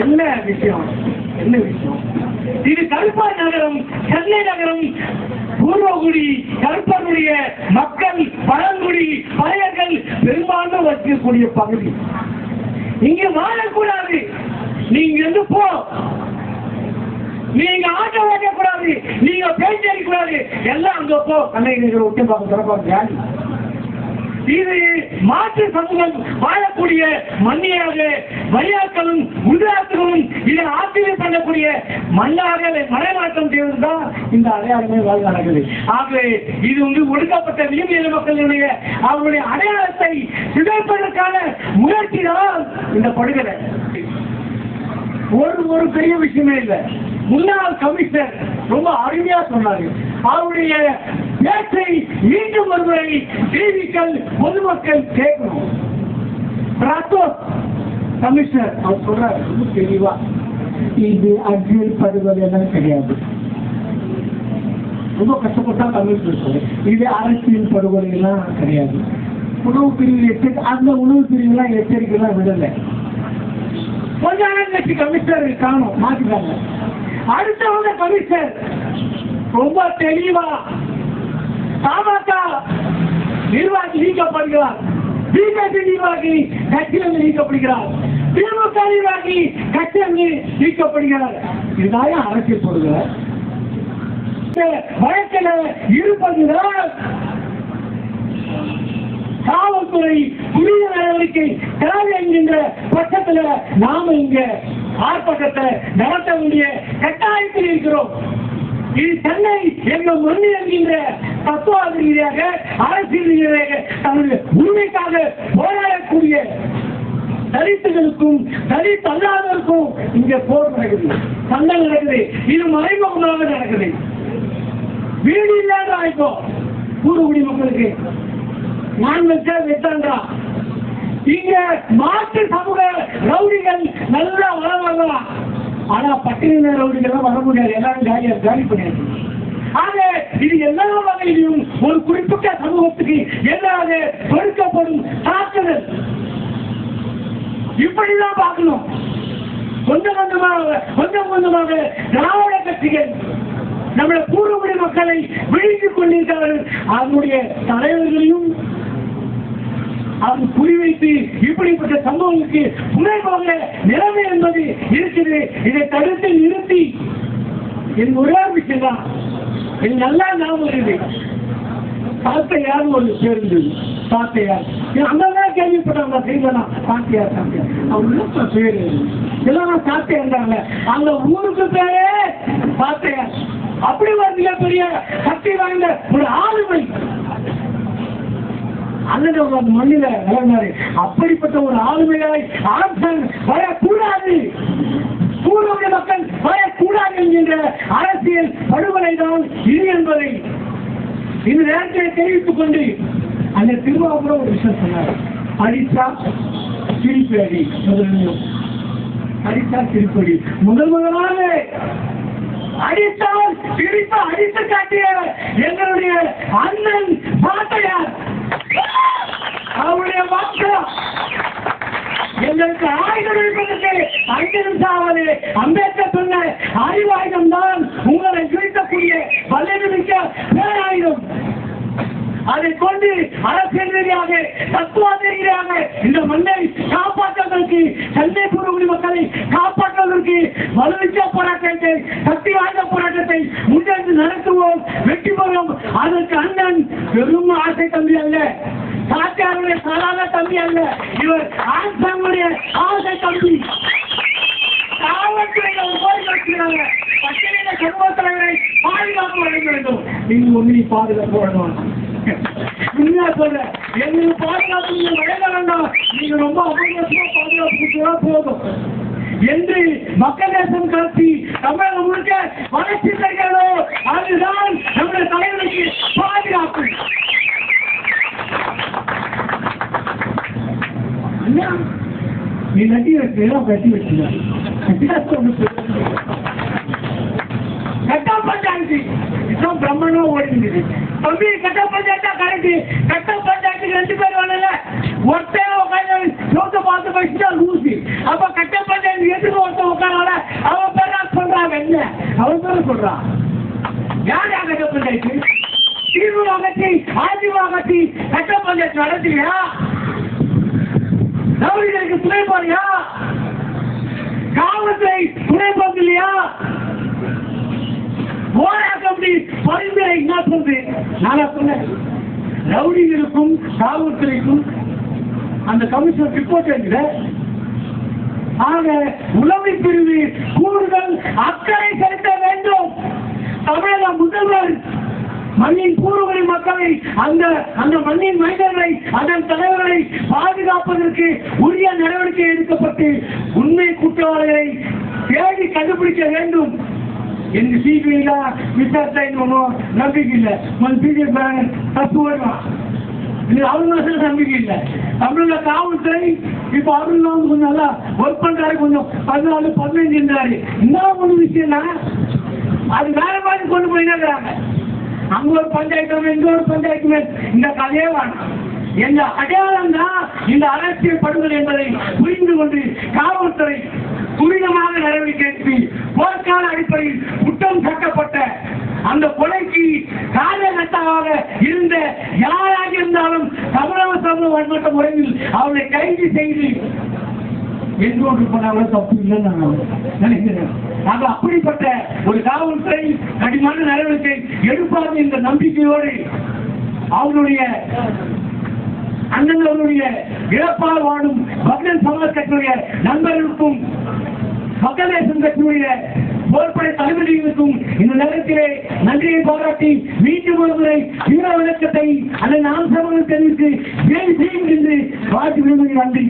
என்ன விஷயம்? என்ன விஷயம்? இது கருப்பா நகரம் சென்னை நகரம் பூர்வகுடி கருப்பனுடைய மக்கள் பழங்குடி பழையர்கள் பெரும்பான்மை வசிக்கக்கூடிய பகுதி. இங்க வாழக்கூடாது. நீங்க இருந்து போ. நீங்க ஆட்டோ ஓட்ட கூடாது நீங்க பேச்சு அடிக்க கூடாது எல்லாம் அங்க போ. கண்ணகிரிகள் ஒட்டி பார்க்க திறப்பாங்க இது மாற்று சமூகம் வாழக்கூடிய மண்ணியாக மரியாக்களும் குஜராத்துகளும் இதை ஆச்சரியம் பண்ணக்கூடிய மண்ணாக மலைமாற்றம் செய்வதுதான் இந்த அடையாளமே வாழ் நடக்குது ஆகவே இது வந்து ஒடுக்கப்பட்ட விளிம்பியல் மக்களுடைய அவருடைய அடையாளத்தை சிதைப்பதற்கான முயற்சி தான் இந்த படுகொலை. ஒரு ஒரு பெரிய விஷயமே இல்லை. முன்னாள் கமிஷனர் ரொம்ப அருமையா சொன்னாரு. அவருடைய பேச்சை மீண்டும் ஒருமுறை டிவிக்கள் பொதுமக்கள் கேட்கணும். கமிஷனர் அவர் சொல்றாரு ரொம்ப தெளிவா. இது அரசியல் படுகொலை எல்லாம் கிடையாது ரொம்ப கஷ்டப்பட்டா கமிஷனர் சொல்லு இது அரசியல் படுகொலை கிடையாது. உணவு பிரிவு எச்சரிக்கை அந்த உணவு பிரிவுலாம் எச்சரிக்கை எல்லாம் விடலை. கொஞ்ச நேரம் கட்சி கமிஷனர் காணும் மாத்திட்டாங்க அடுத்தவங்க கமிஷனர். ரொம்ப தெளிவா. பாமக நிர்வாகி நீக்கப்படுகிறார். பிஜேபி நிர்வாகி கட்சியிலிருந்து நீக்கப்படுகிறார். திமுக நிர்வாகி கட்சியிலிருந்து நீக்கப்படுகிறார். இதுதான் அரசியல் போடுகிறார் வழக்கில் இருப்பதுதான் காவல்துறை புதிய நடவடிக்கை தேவை என்கின்ற பட்சத்தில் நாம இங்க ஆர்ப்பாட்டத்தை நடத்த வேண்டிய கட்டாயத்தில் இருக்கிறோம். இது சென்னை எங்க மண்ணு என்கின்ற தத்துவாத ரீதியாக அரசியல் ரீதியாக தன்னுடைய உரிமைக்காக போராடக்கூடிய தலித்துகளுக்கும் தலித் அல்லாதவருக்கும் இங்க போர் நடக்குது சண்டை நடக்குது இது மறைமுகமாக நடக்குது. வீடு இல்லாத ஆயிப்போ கூறுகுடி மக்களுக்கு. நான் வச்சா வெட்டான்றா? இங்க மாற்று சமூக ரவுடிகள் நல்லா வளர்வாங்களா? ஆனா பட்டியலின ரவுடிகள் வர முடியாது எல்லாரும் காலியா காலி பண்ணியாச்சு. ஆக இது எல்லா வகையிலும் ஒரு குறிப்பிட்ட சமூகத்துக்கு எதிராக கொடுக்கப்படும் தாக்குதல். இப்படிதான் பார்க்கணும். கொஞ்சம் கொஞ்சமாக கொஞ்சம் கொஞ்சமாக திராவிட கட்சிகள் நம்முடைய பூர்வகுடி மக்களை விழித்துக் கொண்டிருக்கிறார்கள். அதனுடைய தலைவர்களையும் அது குறிவைத்து இப்படிப்பட்ட சம்பவங்களுக்கு துணைபோக நிலைமை என்பது இருக்கிறது. இதை தடுத்து நிறுத்தி என் ஒரே விஷயம் தான் இது நல்லா ஞாபகம் இருக்குது. சாத்தையார் ஒரு பேருந்து சாத்தையார் அங்கதான் கேள்விப்பட்டாங்க செய்யலாம் சாத்தையார் சாத்தையார் அவங்க பேரு? எல்லாம் இருந்தாங்க அந்த ஊருக்கு பேரே பார்த்தையா அப்படி ஒரு மிகப்பெரிய சக்தி வாய்ந்த ஒரு ஆளுமை. அண்ணன் அந்த மண்ணில வளர்ந்தாரு. அப்படிப்பட்ட ஒரு ஆளுமையாய் ஆசன் வரக்கூடாது பூர்வீக மக்கள் வரக்கூடாது என்கின்ற அரசியல் படுகொலை தான் இது என்பதை இந்த நேரத்தில் தெரிவித்துக் கொண்டு அந்த திருவாபுரம் ஒரு விஷயம் சொன்னார். அடித்தா திருப்பி அடி முதல் அடித்தா திருப்படி முதல் முதலாக அடித்தவர் திருப்பி அடித்து காட்டிய எங்களுடைய அண்ணன் பாட்டையார் அவருடைய வாக்கு எங்களுக்கு ஆயுதம் இருப்பதற்கு ஐந்து நிமிஷம் அம்பேத்கர் சொன்ன அறிவாயுதம் தான் உங்களை வீழ்த்தக்கூடிய வல்லமை மிக்க பேராயுதம். அதை கொண்டு அரசியல் ரீதியாக தத்துவாத ரீதியாக இந்த மண்ணை காப்பாற்றுவதற்கு சென்னை பூர்வகுடி மக்களை காப்பாற்றுவதற்கு வலுவிச்ச போராட்டத்தை சக்தி வாய்ந்த போராட்டத்தை முன்னெடுத்து நடத்துவோம் வெற்றி பெறும் அதற்கு அண்ணன் பெரும் ஆசை தம்பி அல்ல. சாத்தியாருடைய சாதாரண தம்பி அல்ல. இவர் ஆசாமுடைய ஆசை தம்பி. காவல்துறையில கோரிக்கை வச்சுக்கிறாங்க பட்டியலின சமூக தலைவரை பாதுகாப்பு வழங்க வேண்டும் நீங்க ஒண்ணு பாதுகாப்பு வழங்கணும் உண்மையா சொல்றேன். எங்களுக்கு பாதுகாப்பு நீங்க வழங்க வேண்டாம். நீங்க ரொம்ப அபகரிசமா பாதுகாப்பு கொடுத்தா போதும். என்று மக்கள் தேசம் கட்சி தமிழகம் முழுக்க வளர்ச்சி தருகிறதோ அதுதான் நம்முடைய தலைவருக்கு நீ நட்டி வைக்கிறா கட்டி வச்சுடா கட்டப்பஞ்சாயத்து இதுதான் பிரம்மணா ஓடிந்தது தம்பி கட்டப்பஞ்சாயத்தா கரெக்ட். கட்டப்பஞ்சாயத்துக்கு ரெண்டு பேர் வரல. ஒருத்தர் உட்காந்து யோக பார்த்து வச்சுட்டா லூசி. அப்ப கட்டப்பஞ்சாயத்து எதுக்கு ஒருத்தர் உட்கார அவன் நான் சொல்றாங்க என்ன? அவன் பேர சொல்றான்? யாரா கட்டப்பஞ்சாயத்து தீர்வு அகற்றி ஆதிவு அகற்றி கட்டப்பஞ்சாயத்து நடத்துறியா? ரவுடிகளுக்கு துணை போறியா காவல்துறை துணை போகுது இல்லையா போரா பரிந்துரை என்ன சொல்றது? நான் சொன்னேன். ரவுடிகளுக்கும் காவல்துறைக்கும் அந்த கமிஷன் ரிப்போர்ட் எழுதுற ஆக உளவு பிரிவு கூடுதல் அக்கறை செலுத்த வேண்டும். தமிழக முதல்வர் மண்ணின் பூர்வகுடி மக்களை அந்த அந்த மண்ணின் மனிதர்களை அதன் தலைவர்களை காப்பதற்கு உரிய நடவடிக்கை எடுக்கப்பட்டு உண்மை குற்றவாளிகளை தேடி கண்டுபிடிக்க வேண்டும் என்று சிபிஐல விசாரித்தா இன்னும் நம்பிக்கை இல்லை. பிஜேபி தப்பு வருவான் இது அவங்க நம்பிக்கை இல்லை. தமிழ்ல காவல்துறை இப்ப அருள் கொஞ்சம் நல்லா ஒர்க் பண்றாரு கொஞ்சம் பதினாலு பதினைஞ்சு இருந்தாரு என்ன ஒண்ணு விஷயம்னா அது வேற மாதிரி கொண்டு போயினாங்க அங்க ஒரு பஞ்சாயத்து இங்க ஒரு பஞ்சாயத்து இந்த கதையே வேணாம். எந்த அடையாளம் தான் இந்த அரசியல் படுகொலை என்பதை புரிந்து கொண்டு காவல்துறை துரிதமாக நடவடிக்கை எடுத்து போர்க்கால அடிப்படையில் குற்றம் சாட்டப்பட்ட அந்த கொலைக்கு காரணகர்த்தாவாக இருந்த யாராக இருந்தாலும் தமிழக சமூக வன்மட்ட முறையில் அவர்களை கைது செய்து எங்கோடு போனாலும் தப்பு இல்லைன்னு நான் நினைக்கிறேன். ஆக அப்படிப்பட்ட ஒரு காவல்துறை கடினமான நடவடிக்கை எடுப்பார்கள் என்ற நம்பிக்கையோடு அவர்களுடைய அண்ணங்களுடைய இழப்பால் வாடும் பக்தன் சமாஜ் கட்சியுடைய நண்பர்களுக்கும் மக்கள் தேசம் கட்சியுடைய போர்படை தளபதிகளுக்கும் இந்த நேரத்திலே நன்றியை பாராட்டி மீண்டும் ஒரு முறை வீர விளக்கத்தை அல்லது நான் சமூகம் தெரிவித்து வேலை செய்யும் என்று வாழ்த்து விரும்புகிறேன் நன்றி.